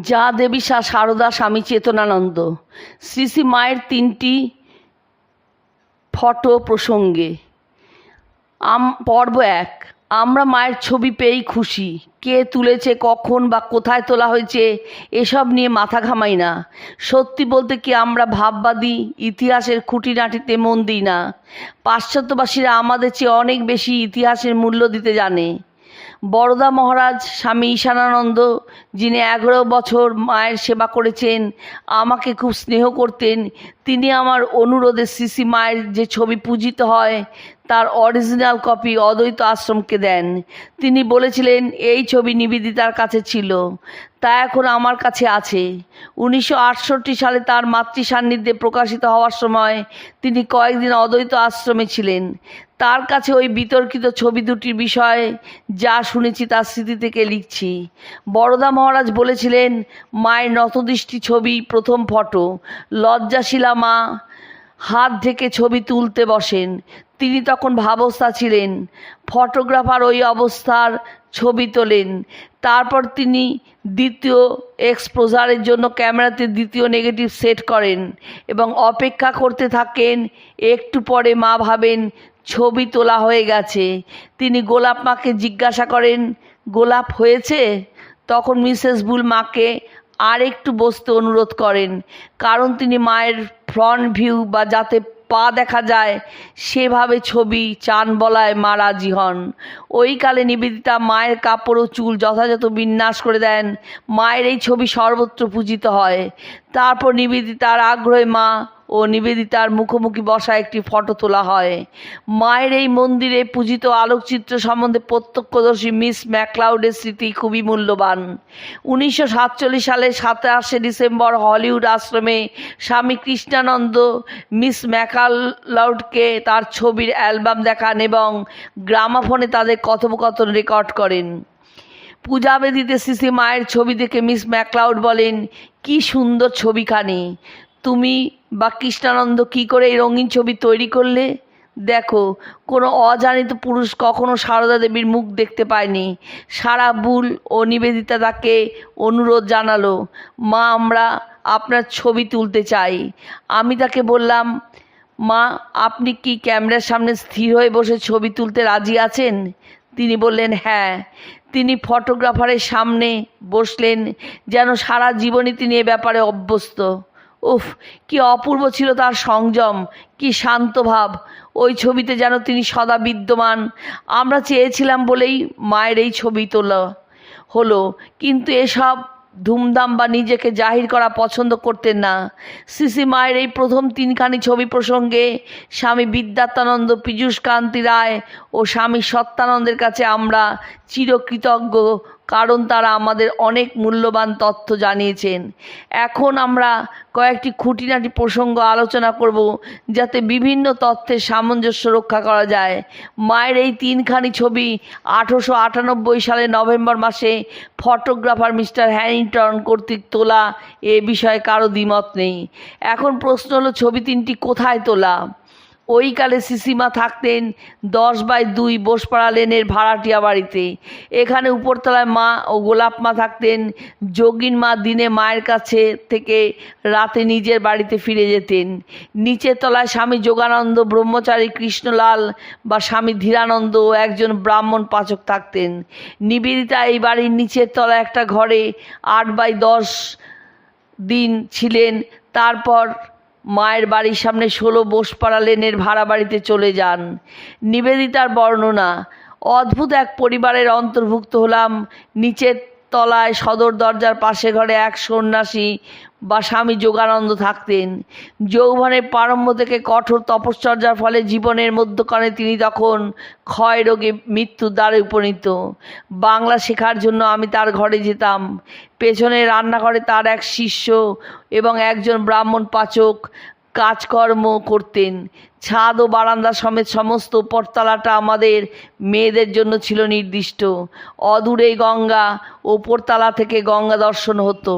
যা দেবী সা, সারদা স্বামী চেতনানন্দ। শ্রী শ্রী মায়ের তিনটি ফটো প্রসঙ্গে। আম, পর্ব এক, আমরা মায়ের ছবি পেয়েই খুশি। কে তুলেছে, কখন বা কোথায় তোলা হয়েছে, এসব নিয়ে মাথা ঘামাই না। সত্যি বলতে কি আমরা ভাববাদী, ইতিহাসের খুঁটিনাটিতে মন দিই না। পাশ্চাত্যবাসীরা আমাদের চেয়ে অনেক বেশি ইতিহাসের মূল্য দিতে জানে। বরদা মহারাজ, স্বামী ঈশানানন্দ, যিনি এগারো বছর মায়ের সেবা করেছেন, আমাকে খুব স্নেহ করতেন। তিনি আমার অনুরোধে শ্রী মায়ের যে ছবি পূজিত হয়, তার অরিজিনাল কপি অদ্বৈত আশ্রমকে দেন। তিনি বলেছিলেন, এই ছবি নিবেদিতার কাছে ছিল, তা এখন আমার কাছে আছে। উনিশশো আটষট্টি সালে তার মাতৃ সান্নিধ্যে প্রকাশিত হওয়ার সময় তিনি কয়েকদিন অদ্বৈত আশ্রমে ছিলেন। তার কাছে ওই বিতর্কিত ছবি দুটির বিষয়ে যা শুনেছি তার স্মৃতি থেকে লিখছি। বড়দা মহারাজ বলেছিলেন, মায়ের নতদৃষ্টি ছবি প্রথম ফটো। লজ্জাশীলা মা হাত ঢেকে ছবি তুলতে বসেন। তিনি তখন ভাবস্থা ছিলেন, ফটোগ্রাফার ওই অবস্থার ছবি তোলেন। তারপর তিনি দ্বিতীয় এক্সপোজারের জন্য ক্যামেরাতে দ্বিতীয় নেগেটিভ সেট করেন এবং অপেক্ষা করতে থাকেন, একটু পরে মা ভাবেন, ছবি তোলা হয়ে গেছে। তিনি গোলাপ মাকে জিজ্ঞাসা করেন, গোলাপ হয়েছে? তখন মিসেস বুল মাকে আর একটু বসতে অনুরোধ করেন, কারণ তিনি মায়ের ফ্রন্ট ভিউ বা যাতে পা দেখা যায়, সেভাবে ছবি চান বলায় মা রাজি হন। ওই কালে নিবেদিতা মায়ের কাপড় ও চুল যথাযথ বিন্যাস করে দেন, মায়ের এই ছবি সর্বত্র পূজিত হয়। তারপর নিবেদিতার আগ্রহে মা ও নিবেদিতার মুখোমুখি বসা একটি ফটো তোলা হয়। মায়ের এই মন্দিরে পূজিত আলোকচিত্র সম্বন্ধে প্রত্যক্ষদর্শী মিস ম্যাকলাউডের স্মৃতি খুবই মূল্যবান। উনিশশো সাতচল্লিশ সালে সাতাশে ডিসেম্বর হলিউড আশ্রমে স্বামী কৃষ্ণানন্দ মিস ম্যাকালাউডকে তার ছবির অ্যালবাম দেখান এবং গ্রামাফোনে তাদের কথোপকথন রেকর্ড করেন। পূজাবেদিতে শ্রী মায়ের ছবি দেখে মিস ম্যাকলাউড বলেন, কি সুন্দর ছবিখানি। তুমি বা কৃষ্ণানন্দ কী করে এই রঙিন ছবি তৈরি করলে? দেখো, কোনো অজানিত পুরুষ কখনো সারদা দেবীর মুখ দেখতে পায়নি। সারা বুল ও নিবেদিতা তাকে অনুরোধ জানালো, মা, আমরা আপনার ছবি তুলতে চাই। আমি তাকে বললাম, মা, আপনি কি ক্যামেরার সামনে স্থির হয়ে বসে ছবি তুলতে রাজি আছেন? তিনি বললেন হ্যাঁ। তিনি ফটোগ্রাফারের সামনে বসলেন, যেন সারা জীবনই তিনি এ ব্যাপারে অভ্যস্ত। উফ, কি অপূর্ব ছিল তার সংযম, কি শান্ত ভাব। ওই ছবিতে যেন তিনি সদা বিদ্যমান। আমরা চেয়েছিলাম বলেই মায়ের এই ছবি তোলা হলো, কিন্তু এসব ধুমধাম বা নিজেকে জাহির করা পছন্দ করতেন না। সিসি মায়ের এই প্রথম তিনখানি ছবি প্রসঙ্গে স্বামী বিদ্যাত্মানন্দ পীযূষ কান্তি রায় ও স্বামী সত্যানন্দের কাছে আমরা চিরকৃতজ্ঞ কারণ তারা আমাদের অনেক মূল্যবান তথ্য জানিয়েছেন। এখন আমরা কয়েকটি খুঁটিনাটি প্রসঙ্গ আলোচনা করব, যাতে বিভিন্ন তথ্যের সামঞ্জস্য রক্ষা করা যায়। মায়ের এই তিনখানি ছবি আঠেরোশো আটানব্বই সালে নভেম্বর মাসে ফটোগ্রাফার মিস্টার হ্যানিংটন কর্তৃক তোলা, এ বিষয়ে কারও দ্বিমত নেই। এখন প্রশ্ন হলো, ছবি তিনটি কোথায় তোলা? ওই কালে সিসিমা থাকতেন দশ বাই দুই বোসপাড়া লেনের ভাড়াটিয়া বাড়িতে। এখানে উপরতলায় মা ও গোলাপ মা থাকতেন। যোগিন মা দিনে মায়ের কাছে থেকে রাতে নিজের বাড়িতে ফিরে যেতেন। নিচের তলায় স্বামী যোগানন্দ, ব্রহ্মচারী কৃষ্ণলাল বা স্বামী ধীরানন্দ একজন ব্রাহ্মণ পাচক থাকতেন। নিবেদিতা এই বাড়ির নিচের তলায় একটা ঘরে আট বাই দশ দিন ছিলেন। তারপর মায়ের বাড়ির সামনে ষোলো বোসপাড়া লেনের ভাড়া বাড়িতে চলে যান। নিবেদিতার বর্ণনা, অদ্ভুত এক পরিবারের অন্তর্ভুক্ত হলাম, নিচের তলায় সদর দরজার পাশে ঘরে এক সন্ন্যাসী বা স্বামী যোগানন্দ থাকতেন। যৌবনের প্রারম্ভ থেকে কঠোর তপশ্চর্যার ফলে জীবনের মধ্যখানে তিনি তখন ক্ষয় রোগে মৃত্যুর দ্বারে উপনীত। বাংলা শেখার জন্য আমি তার ঘরে যেতাম। পেছনে রান্নাঘরে তার এক শিষ্য এবং একজন ব্রাহ্মণ পাচক কাজকর্ম করতেন। ছাদ ও বারান্দা সমেত সমস্ত উপরতলাটা আমাদের মেয়েদের জন্য ছিল নির্দিষ্ট। অদূরে গঙ্গা, ওপরতলা থেকে গঙ্গা দর্শন হতো।